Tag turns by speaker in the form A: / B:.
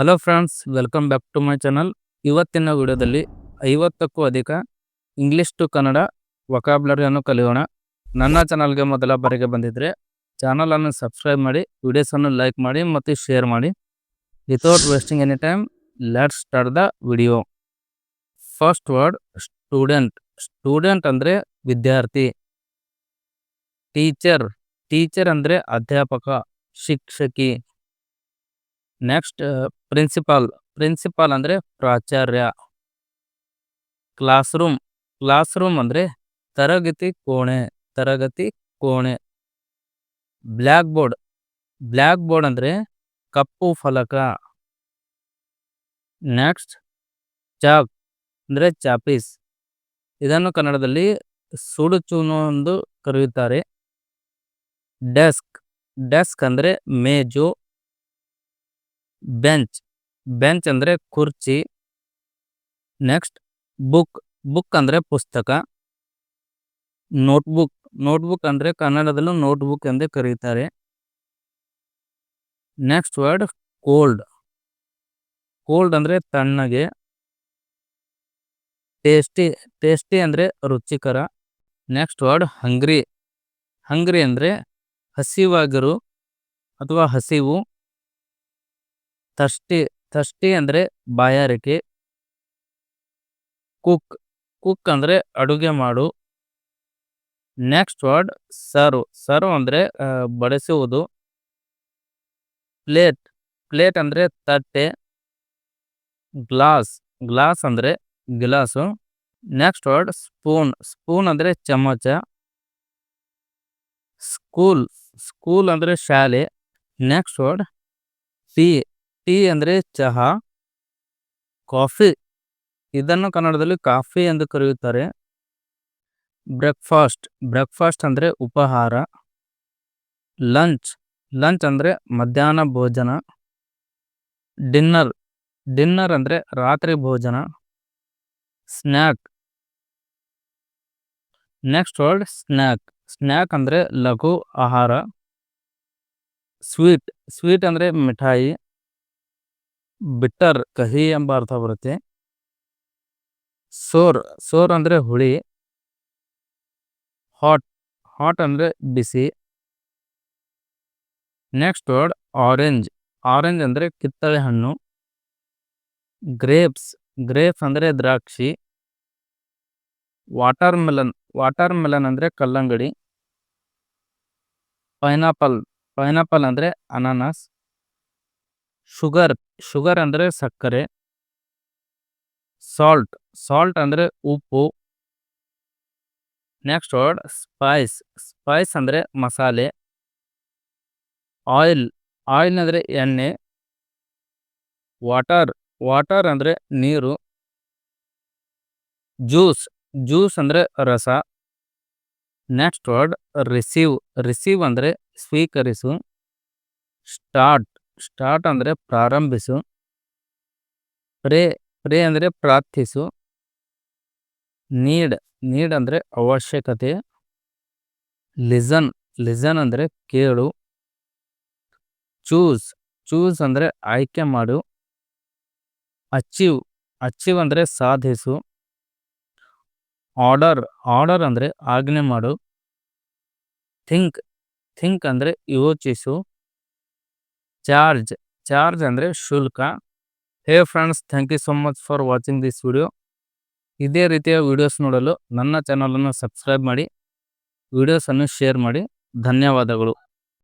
A: Hello friends welcome back to my channel ಇವತ್ತಿನ ವಿಡಿಯೋದಲ್ಲಿ ಐವತ್ತಕ್ಕೂ ಅಧಿಕ ಇಂಗ್ಲಿಷ್ ಟು ಕನ್ನಡ ವೊಕಾಬ್ಲರಿಯನ್ನು ಕಲಿಯೋಣ. ನನ್ನ ಚಾನಲ್ಗೆ ಮೊದಲ ಬಾರಿಗೆ ಬಂದಿದ್ದರೆ ಚಾನಲನ್ನು ಸಬ್ಸ್ಕ್ರೈಬ್ ಮಾಡಿ ವಿಡಿಯೋಸನ್ನು ಲೈಕ್ ಮಾಡಿ ಮತ್ತು ಶೇರ್ ಮಾಡಿ. Without wasting any time let start the video first word student student ಅಂದರೆ ವಿದ್ಯಾರ್ಥಿ. ಟೀಚರ್ ಟೀಚರ್ ಅಂದರೆ ಅಧ್ಯಾಪಕ, ಶಿಕ್ಷಕಿ. ನೆಕ್ಸ್ಟ್ ಪ್ರಿನ್ಸಿಪಾಲ್ ಪ್ರಿನ್ಸಿಪಾಲ್ ಅಂದರೆ ಪ್ರಾಚಾರ್ಯ. ಕ್ಲಾಸ್ ರೂಮ್ ಕ್ಲಾಸ್ ರೂಮ್ ಅಂದರೆ ತರಗತಿ ಕೋಣೆ ತರಗತಿ ಕೋಣೆ. ಬ್ಲ್ಯಾಕ್ ಬೋರ್ಡ್ ಬ್ಲ್ಯಾಕ್ ಬೋರ್ಡ್ ಅಂದರೆ ಕಪ್ಪು ಫಲಕ. ನೆಕ್ಸ್ಟ್ ಚಾಕ್ ಅಂದರೆ ಚಾಪೀಸ್. ಇದನ್ನು ಕನ್ನಡದಲ್ಲಿ ಸುಡುಚೂನು ಎಂದು ಕರೆಯುತ್ತಾರೆ. ಡೆಸ್ಕ್ ಡೆಸ್ಕ್ ಅಂದರೆ ಮೇಜು. ಬೆಂಚ್. ಬೆಂಚ್ ಅಂದ್ರೆ ಕುರ್ಚಿ. Next book. ಬುಕ್ ಅಂದ್ರೆ ಪುಸ್ತಕ. ನೋಟ್ಬುಕ್. ನೋಟ್ಬುಕ್ ಅಂದ್ರೆ ಕನ್ನಡದಲ್ಲೂ ನೋಟ್ಬುಕ್ ಎಂದೇ ಕರೀತಾರೆ. Next word cold. ಕೋಲ್ಡ್ ಅಂದ್ರೆ ತಣ್ಣಗೆ. ಟೇಸ್ಟಿ. ಟೇಸ್ಟಿ ಅಂದ್ರೆ ರುಚಿಕರ. ನೆಕ್ಸ್ಟ್ ವರ್ಡ್ ಹಂಗ್ರಿ. ಹಂಗ್ರಿ ಅಂದ್ರೆ ಹಸಿವಾಗಿರು ಅಥವಾ ಹಸಿವು. ಥರ್ಸ್ಟಿ ಥರ್ಸ್ಟಿ ಅಂದರೆ ಬಾಯಾರಿಕೆ. ಕುಕ್ ಕುಕ್ ಅಂದರೆ ಅಡುಗೆ ಮಾಡು. ನೆಕ್ಸ್ಟ್ ವರ್ಡ್ ಸರ್ವ್ ಸರ್ವ್ ಅಂದರೆ ಬಡಿಸುವುದು. ಪ್ಲೇಟ್ ಪ್ಲೇಟ್ ಅಂದರೆ ತಟ್ಟೆ. ಗ್ಲಾಸ್ ಗ್ಲಾಸ್ ಅಂದರೆ glass. Next word spoon spoon ಅಂದರೆ ಚಮಚ. ಸ್ಕೂಲ್ ಸ್ಕೂಲ್ ಅಂದರೆ ಶಾಲೆ. ನೆಕ್ಸ್ಟ್ ವರ್ಡ್ ಟೀ ಟೀ ಅಂದರೆ ಚಹಾ, ಕಾಫಿ. ಇದನ್ನು ಕನ್ನಡದಲ್ಲಿ ಕಾಫಿ ಎಂದು ಕರೆಯುತ್ತಾರೆ. ಬ್ರೇಕ್ಫಾಸ್ಟ್ ಬ್ರೇಕ್ಫಾಸ್ಟ್ ಅಂದರೆ ಉಪಹಾರ. ಲಂಚ್ ಲಂಚ್ ಅಂದರೆ ಮಧ್ಯಾಹ್ನ ಭೋಜನ. ಡಿನ್ನರ್ ಡಿನ್ನರ್ ಅಂದರೆ ರಾತ್ರಿ ಭೋಜನ. Snack. Next word snack. Snack ಅಂದರೆ ಲಘು ಆಹಾರ. ಸ್ವೀಟ್ ಸ್ವೀಟ್ ಅಂದರೆ ಮಿಠಾಯಿ. ಬಿಟ್ಟರ್ ಕಹಿ ಎಂಬ ಅರ್ಥ ಬರುತ್ತೆ. ಸೋರ್ ಸೋರ್ ಅಂದರೆ ಹುಳಿ. ಹಾಟ್ ಹಾಟ್ ಅಂದರೆ ಬಿಸಿ. Next word orange. ಆರೆಂಜ್ ಅಂದರೆ ಕಿತ್ತಳೆ ಹಣ್ಣು. ಗ್ರೇಪ್ಸ್ ಗ್ರೇಪ್ಸ್ ಅಂದರೆ ದ್ರಾಕ್ಷಿ. ವಾಟರ್ ಮೆಲನ್ ವಾಟರ್ ಮೆಲನ್ ಅಂದರೆ ಕಲ್ಲಂಗಡಿ. ಪೈನಾಪಲ್ ಪೈನಾಪಲ್ ಅಂದರೆ ಅನಾನಸ್. ಶುಗರ್ ಶುಗರ್ ಅಂದರೆ ಸಕ್ಕರೆ. ಸಾಲ್ಟ್ ಸಾಲ್ಟ್ ಅಂದರೆ ಉಪ್ಪು. Next word, Spice. ಸ್ಪೈಸ್ ಅಂದರೆ ಮಸಾಲೆ. ಆಯಿಲ್ ಆಯಿಲ್ ಅಂದರೆ ಎಣ್ಣೆ. ವಾಟರ್ ವಾಟರ್ ಅಂದರೆ ನೀರು. ಜ್ಯೂಸ್ ಜ್ಯೂಸ್ ಅಂದರೆ ರಸ. Next word, receive. ರಿಸೀವ್ ಅಂದರೆ ಸ್ವೀಕರಿಸು. ಸ್ಟಾರ್ಟ್. ಸ್ಟಾರ್ಟ್ ಅಂದರೆ ಪ್ರಾರಂಭಿಸು. ಪ್ರೇ ಪ್ರೇ ಅಂದರೆ ಪ್ರಾರ್ಥಿಸು. ನೀಡ್ ನೀಡ್ ಅಂದರೆ ಅವಶ್ಯಕತೆ. ಲಿಸನ್ ಲಿಸನ್ ಅಂದರೆ ಕೇಳು. ಚೂಸ್ ಚೂಸ್ ಅಂದರೆ ಆಯ್ಕೆ ಮಾಡು. ಅಚೀವ್ ಅಚೀವ್ ಅಂದರೆ ಸಾಧಿಸು. ಆರ್ಡರ್ ಆರ್ಡರ್ ಅಂದರೆ ಆಜ್ಞೆ ಮಾಡು. ಥಿಂಕ್ ಥಿಂಕ್ ಅಂದರೆ ಯೋಚಿಸು. ಚಾರ್ಜ್ ಚಾರ್ಜ್ ಅಂದರೆ ಶುಲ್ಕ. Hey friends thank you so much for watching this video ಇದೇ ರೀತಿಯ ವಿಡಿಯೋಸ್ ನೋಡಲು ನನ್ನ ಚಾನಲನ್ನು ಸಬ್ಸ್ಕ್ರೈಬ್ ಮಾಡಿ ವಿಡಿಯೋಸನ್ನು ಶೇರ್ ಮಾಡಿ. ಧನ್ಯವಾದಗಳು.